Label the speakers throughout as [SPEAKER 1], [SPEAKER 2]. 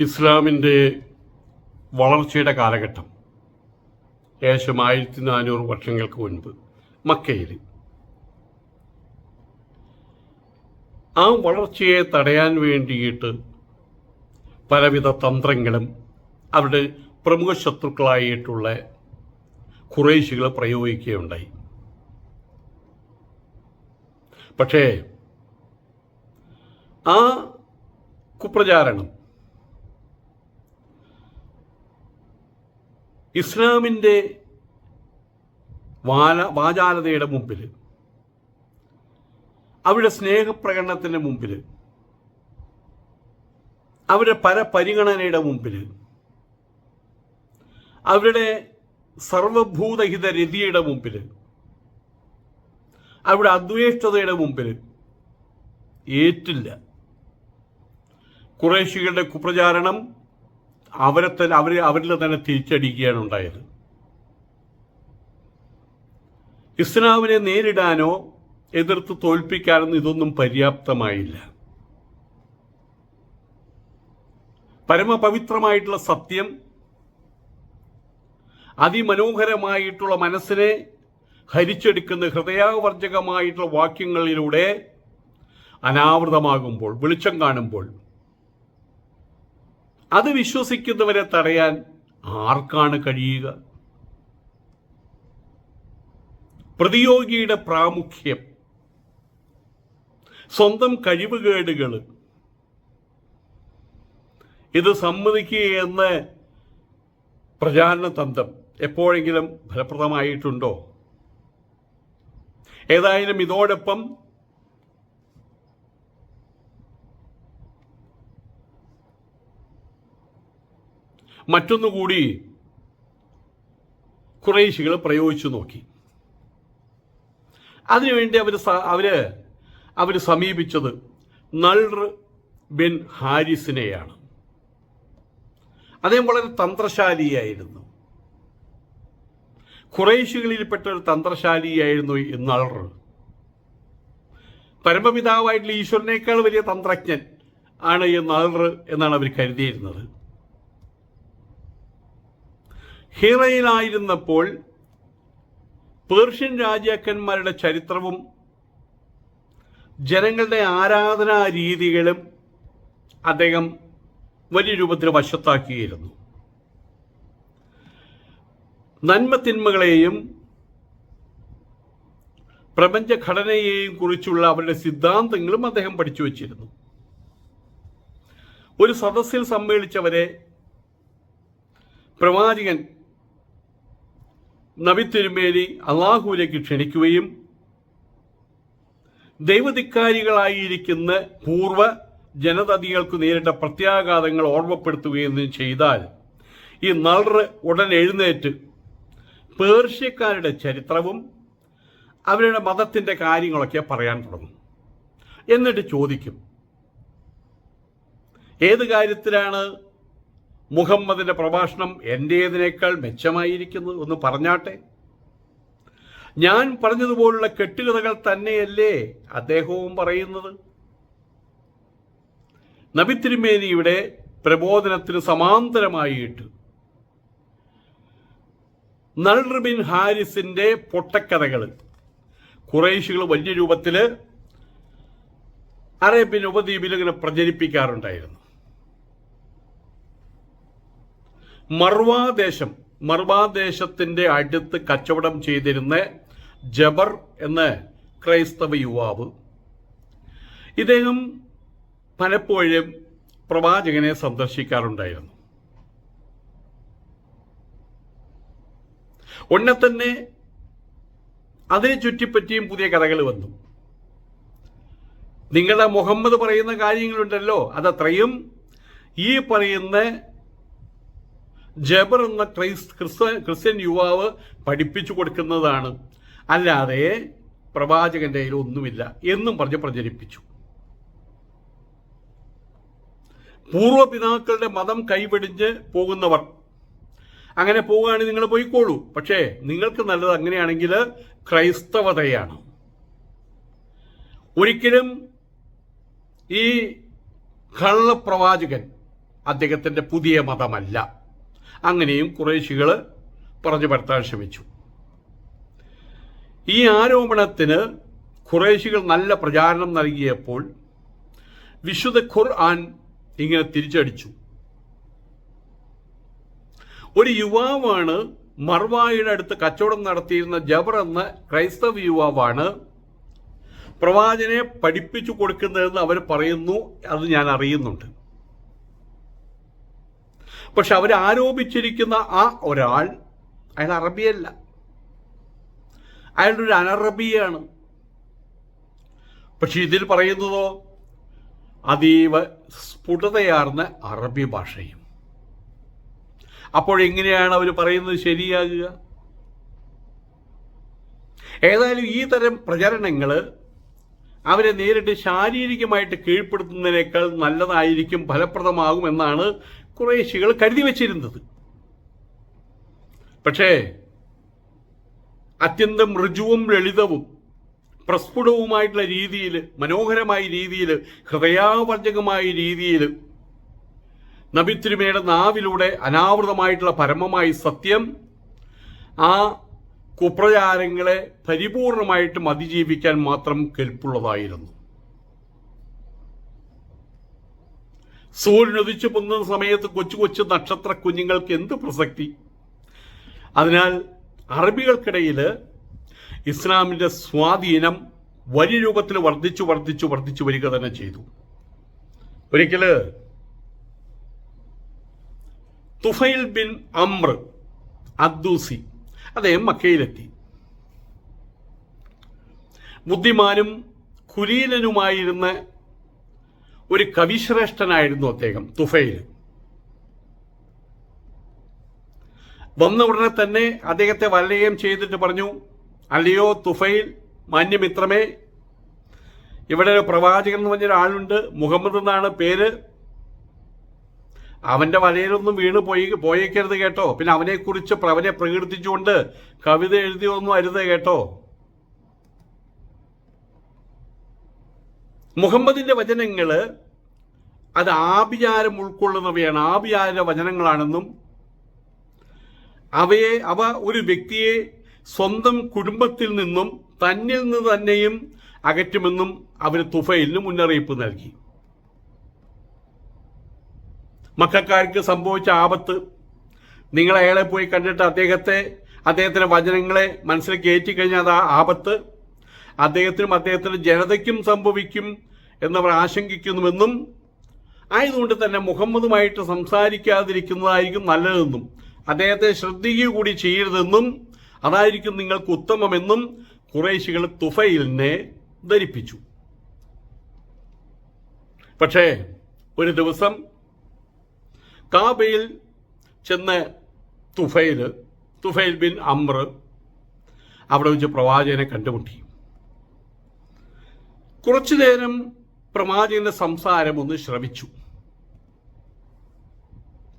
[SPEAKER 1] ഇസ്ലാമിന്റെ വളർച്ചയുടെ കാലഘട്ടം ഏകദേശം ആയിരത്തി നാനൂറ് വർഷങ്ങൾക്ക് മുൻപ് മക്കയിൽ. ആ വളർച്ചയെ തടയാൻ വേണ്ടിയിട്ട് പലവിധ തന്ത്രങ്ങളും അവരുടെ പ്രമുഖ ശത്രുക്കളായിട്ടുള്ള കുറേശികൾ പ്രയോഗിക്കുകയുണ്ടായി. പക്ഷേ ആ കുപ്രചാരണം ഇസ്ലാമിന്റെ വാല വാചാലതയുടെ മുമ്പിൽ അവരുടെ സ്നേഹപ്രകടനത്തിന്റെ മുമ്പിൽ അവരുടെ പല പരിഗണനയുടെ മുമ്പിൽ അവരുടെ സർവഭൂതഹിത രതിയുടെ മുമ്പിൽ അവരുടെ അദ്വേഷ്ടതയുടെ മുമ്പിൽ ഏറ്റില്ല. കുറേശികളുടെ കുപ്രചാരണം അവരെ തന്നെ അവർ അവരിൽ തന്നെ തിരിച്ചടിക്കുകയാണ് ഉണ്ടായത്. ഇസ്ലാമിനെ നേരിടാനോ എതിർത്ത് തോൽപ്പിക്കാനോ ഇതൊന്നും പര്യാപ്തമായില്ല. പരമപവിത്രമായിട്ടുള്ള സത്യം അതിമനോഹരമായിട്ടുള്ള മനസ്സിനെ ഹരിച്ചെടുക്കുന്ന ഹൃദയാവർജകമായിട്ടുള്ള വാക്യങ്ങളിലൂടെ അനാവൃതമാകുമ്പോൾ വെളിച്ചം കാണുമ്പോൾ അത് വിശ്വസിക്കുന്നവരെ തടയാൻ ആർക്കാണ് കഴിയുക? പ്രതിയോഗിയുടെ പ്രാമുഖ്യം സ്വന്തം കഴിവുകേടുകൾ. ഇത് സമ്മതിക്കുക എന്ന പ്രചാരണ തന്ത്രം എപ്പോഴെങ്കിലും ഫലപ്രദമായിട്ടുണ്ടോ? ഏതായാലും ഇതോടൊപ്പം മറ്റൊന്നുകൂടി കുറേശികൾ പ്രയോഗിച്ചു നോക്കി. അതിനുവേണ്ടി അവർ അവർ അവർ സമീപിച്ചത് നൾർ ബിൻ ഹാരിസിനെയാണ്. അദ്ദേഹം വളരെ തന്ത്രശാലിയായിരുന്നു. കുറേശികളിൽപ്പെട്ട ഒരു തന്ത്രശാലിയായിരുന്നു ഈ നൾർ. പരമപിതാവായിട്ടുള്ള ഈശ്വരനേക്കാൾ വലിയ തന്ത്രജ്ഞൻ ആണ് ഈ നൾർ എന്നാണ് അവർ കരുതിയിരുന്നത്. ഹിറയിലായിരുന്നപ്പോൾ പേർഷ്യൻ രാജാക്കന്മാരുടെ ചരിത്രവും ജനങ്ങളുടെ ആരാധനാ രീതികളും അദ്ദേഹം വലിയ രൂപത്തിൽ വശത്താക്കിയിരുന്നു. നന്മതിന്മകളെയും പ്രപഞ്ചഘടനയെയും കുറിച്ചുള്ള അവരുടെ സിദ്ധാന്തങ്ങളും അദ്ദേഹം പഠിച്ചു വച്ചിരുന്നു. ഒരു സദസ്സിൽ സമ്മേളിച്ചവരെ പ്രവാചകൻ നബി തിരുമേനി അള്ളാഹുവിലേക്ക് ക്ഷണിക്കുകയും ദൈവധിക്കാരികളായിരിക്കുന്ന പൂർവ ജനതതികൾക്ക് നേരിട്ട പ്രത്യാഘാതങ്ങൾ ഓർമ്മപ്പെടുത്തുകയും ചെയ്താൽ ഈ നളർ ഉടൻ എഴുന്നേറ്റ് പേർഷ്യക്കാരുടെ ചരിത്രവും അവരുടെ മതത്തിന്റെ കാര്യങ്ങളൊക്കെ പറയാൻ തുടങ്ങും. എന്നിട്ട് ചോദിക്കും ഏത് കാര്യത്തിലാണ് മുഹമ്മദിന്റെ പ്രഭാഷണം എന്റേതിനേക്കാൾ മെച്ചമായിരിക്കുന്നു എന്ന് പറഞ്ഞാട്ടെ? ഞാൻ പറഞ്ഞതുപോലുള്ള കെട്ടുകഥകൾ തന്നെയല്ലേ അദ്ദേഹവും പറയുന്നത്? നബി തിരുമേനിയുടെ പ്രബോധനത്തിന് സമാന്തരമായിട്ട് നൽറുബിൻ ഹാരിസിന്റെ പൊട്ടക്കഥകൾ കുറേശികൾ വലിയ രൂപത്തിൽ അറേബ്യൻ ഉപദ്വീപിൽ ഇങ്ങനെ പ്രചരിപ്പിക്കാറുണ്ടായിരുന്നു. മർവാദേശം മർവാദേശത്തിന്റെ അടുത്ത് കച്ചവടം ചെയ്തിരുന്ന ജബർ എന്ന ക്രൈസ്തവ യുവാവ്. ഇദ്ദേഹം പലപ്പോഴും പ്രവാചകനെ സന്ദർശിക്കാറുണ്ടായിരുന്നു. ഉടനെ തന്നെ അതിനെ ചുറ്റിപ്പറ്റിയും പുതിയ കഥകൾ വന്നു. നിങ്ങളുടെ മുഹമ്മദ് പറയുന്ന കാര്യങ്ങളുണ്ടല്ലോ അതത്രയും ഈ പറയുന്ന ജബർ എന്ന ക്രൈസ് ക്രിസ്ത്യൻ ക്രിസ്ത്യൻ യുവാവ് പഠിപ്പിച്ചു കൊടുക്കുന്നതാണ്. അല്ലാതെ പ്രവാചകന്റെ കയ്യിൽ ഒന്നുമില്ല എന്നും പറഞ്ഞ് പ്രചരിപ്പിച്ചു. പൂർവപിതാക്കളുടെ മതം കൈവെടിഞ്ഞ് പോകുന്നവർ. അങ്ങനെ പോവുകയാണെങ്കിൽ നിങ്ങൾ പോയിക്കോളൂ. പക്ഷേ നിങ്ങൾക്ക് നല്ലത് അങ്ങനെയാണെങ്കിൽ ക്രൈസ്തവതയാണ്. ഒരിക്കലും ഈ കള്ളപ്രവാചകൻ അദ്ദേഹത്തിന്റെ പുതിയ മതമല്ല. അങ്ങനെയും കുറേശികൾ പറഞ്ഞു പരത്താൻ ശ്രമിച്ചു. ഈ ആരോപണത്തിന് ഖുറേശികൾ നല്ല പ്രചാരണം നൽകിയപ്പോൾ വിശുദ്ധ ഖുർആൻ ഇങ്ങനെ തിരിച്ചടിച്ചു. ഒരു യുവാവാണ് മർവായുടെ അടുത്ത് കച്ചവടം നടത്തിയിരുന്ന ജബർ എന്ന ക്രൈസ്തവ യുവാവാണ് പ്രവാചനെ പഠിപ്പിച്ചു കൊടുക്കുന്നതെന്ന് അവർ പറയുന്നു അത് ഞാൻ അറിയുന്നുണ്ട്. പക്ഷെ അവർ ആരോപിച്ചിരിക്കുന്ന ആ ഒരാൾ അയാൾ അറബിയല്ല. അയാളുടെ ഒരു അനറബിയാണ്. പക്ഷെ ഇതിൽ പറയുന്നതോ അതീവ സ്ഫുടതയാർന്ന അറബി ഭാഷയും. അപ്പോഴെങ്ങനെയാണ് അവർ പറയുന്നത് ശരിയാകുക? ഏതായാലും ഈ തരം പ്രചരണങ്ങൾ അവരെ നേരിട്ട് ശാരീരികമായിട്ട് കീഴ്പ്പെടുത്തുന്നതിനേക്കാൾ നല്ലതായിരിക്കും ഫലപ്രദമാകും എന്നാണ് കുറേശികൾ കരുതി വച്ചിരുന്നത്. പക്ഷേ അത്യന്തം ഋജുവും ലളിതവും പ്രസ്ഫുടവുമായിട്ടുള്ള രീതിയിൽ മനോഹരമായ രീതിയിൽ ഹൃദയാവർജകമായ രീതിയിൽ നബിത്തിരുമയുടെ നാവിലൂടെ അനാവൃതമായിട്ടുള്ള പരമമായ സത്യം ആ കുപ്രചാരങ്ങളെ പരിപൂർണമായിട്ടും അതിജീവിക്കാൻ മാത്രം കെൽപ്പുള്ളതായിരുന്നു. സൂര്യൻ ഉദിച്ചു പൊങ്ങുന്ന സമയത്ത് കൊച്ചു കൊച്ചു നക്ഷത്ര കുഞ്ഞുങ്ങൾക്ക് എന്ത് പ്രസക്തി? അതിനാൽ അറബികൾക്കിടയിൽ ഇസ്ലാമിന്റെ സ്വാധീനം വലിയ രൂപത്തിൽ വർദ്ധിച്ചു വർദ്ധിച്ചു വർദ്ധിച്ചു വരിക തന്നെ ചെയ്തു. ഒരിക്കൽ തുഫൈൽ ബിൻ അമ്ര അദ്ദൂസി അദ്ദേഹം മക്കയിലെത്തി. ബുദ്ധിമാനും കുലീനനുമായിരുന്ന ഒരു കവിശ്രേഷ്ഠനായിരുന്നു അദ്ദേഹം തുഫയിൽ. വന്ന ഉടനെ തന്നെ അദ്ദേഹത്തെ വലയം ചെയ്തിട്ട് പറഞ്ഞു അല്ലയോ തുഫയിൽ മാന്യമിത്രമേ ഇവിടെ ഒരു പ്രവാചകൻ എന്ന് പറഞ്ഞൊരാളുണ്ട് മുഹമ്മദ് എന്നാണ് പേര്. അവന്റെ വലയിലൊന്നും വീണ് പോയി പോയേക്കരുത് കേട്ടോ. പിന്നെ അവനെക്കുറിച്ച് അവനെ പ്രകീർത്തിച്ചുകൊണ്ട് കവിത എഴുതിയൊന്നും അരുത് കേട്ടോ. മുഹമ്മദിന്റെ വചനങ്ങൾ അത് ആഭിചാരം ഉൾക്കൊള്ളുന്നവയാണ്. ആഭിചാര വചനങ്ങളാണെന്നും അവയെ അവ ഒരു വ്യക്തിയെ സ്വന്തം കുടുംബത്തിൽ നിന്നും തന്നിൽ നിന്ന് തന്നെയും അകറ്റുമെന്നും അവർ തുഫയിലിന് മുന്നറിയിപ്പ് നൽകി. മക്കാർക്ക് സംഭവിച്ച ആപത്ത് നിങ്ങൾ അയാളെ പോയി കണ്ടിട്ട് അദ്ദേഹത്തെ അദ്ദേഹത്തിന്റെ വചനങ്ങളെ മനസ്സിൽ ഏറ്റിക്കഴിഞ്ഞാൽ ആ ആപത്ത് അദ്ദേഹത്തിനും അദ്ദേഹത്തിന്റെ ജനതയ്ക്കും സംഭവിക്കും എന്നവർ ആശങ്കിക്കുന്നുവെന്നും ആയതുകൊണ്ട് തന്നെ മുഹമ്മദുമായിട്ട് സംസാരിക്കാതിരിക്കുന്നതായിരിക്കും നല്ലതെന്നും അദ്ദേഹത്തെ ശ്രദ്ധിക്കുക കൂടി ചെയ്യരുതെന്നും അതായിരിക്കും നിങ്ങൾക്ക് ഉത്തമമെന്നും കുറേശികൾ തുഫയിലിനെ ധരിപ്പിച്ചു. പക്ഷേ ഒരു ദിവസം കാബയിൽ ചെന്ന തുഫൈൽ തുഫൈൽ ബിൻ അമ്ര അവിടെ വെച്ച് പ്രവാചകനെ കണ്ടുമുട്ടി. കുറച്ചു നേരം പ്രവാചകന്റെ സംസാരം ഒന്ന് ശ്രവിച്ചു.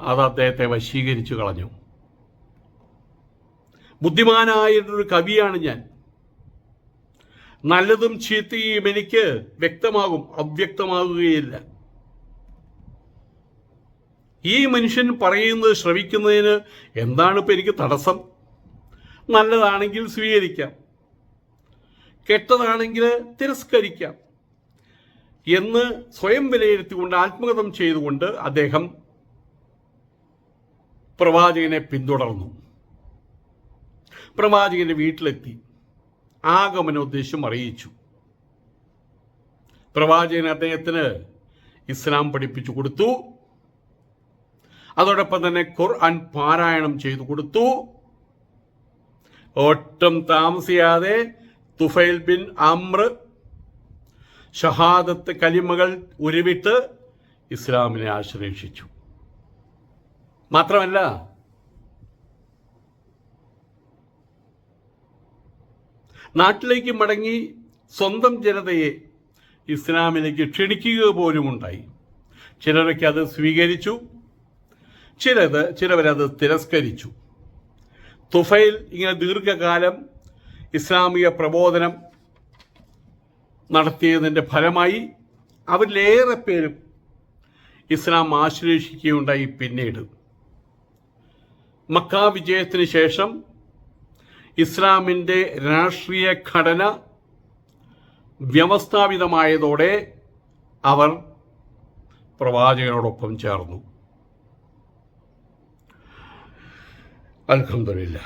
[SPEAKER 1] അത് അദ്ദേഹത്തെ വശീകരിച്ചു കളഞ്ഞു. ബുദ്ധിമാനായൊരു കവിയാണ് ഞാൻ. നല്ലതും ചീത്തയും എനിക്ക് വ്യക്തമാകും അവ്യക്തമാകുകയില്ല. ഈ മനുഷ്യൻ പറയുന്നത് ശ്രവിക്കുന്നതിന് എന്താണ് ഇപ്പം എനിക്ക് തടസ്സം? നല്ലതാണെങ്കിൽ സ്വീകരിക്കാം. കെട്ടതാണെങ്കിൽ തിരസ്കരിക്കാം എന്ന് സ്വയം വിലയിരുത്തിക്കൊണ്ട് ആത്മഗതം ചെയ്തുകൊണ്ട് അദ്ദേഹം പ്രവാചകനെ പിന്തുടർന്നു. പ്രവാചകന്റെ വീട്ടിലെത്തി. ആഗമനോദ്ദേശം അറിയിച്ചു. പ്രവാചകൻ അദ്ദേഹത്തിന് ഇസ്ലാം പഠിപ്പിച്ചു കൊടുത്തു. അതോടൊപ്പം തന്നെ ഖുർആൻ പാരായണം ചെയ്തു കൊടുത്തു. ഒട്ടും താമസിയാതെ തുഫൈൽ ബിൻ അമ്ര ഷഹാദത്ത് കലിമകൾ ഉരുവിട്ട് ഇസ്ലാമിനെ ആശ്ലേഷിച്ചു മാത്രമല്ല നാട്ടിലേക്ക് മടങ്ങി സ്വന്തം ജനതയെ ഇസ്ലാമിലേക്ക് ക്ഷണിക്കുക പോലുമുണ്ടായി. ചിലരൊക്കെ അത് സ്വീകരിച്ചു ചിലത് ചിലവരത് തിരസ്കരിച്ചു. തുഫൈൽ ഇങ്ങനെ ദീർഘകാലം ഇസ്ലാമിക പ്രബോധനം നടത്തിയതിന്റെ ഫലമായി അവരിലേറെ പേരും ഇസ്ലാം ആശ്ലേഷിക്കുകയുണ്ടായി പിന്നീട്. മക്ക വിജയത്തിന് ശേഷം ഇസ്ലാമിന്റെ രാഷ്ട്രീയ ഘടന വ്യവസ്ഥാപിതമായതോടെ അവർ പ്രവാചകനോടൊപ്പം ചേർന്നു. അൽഹംദുലില്ലാ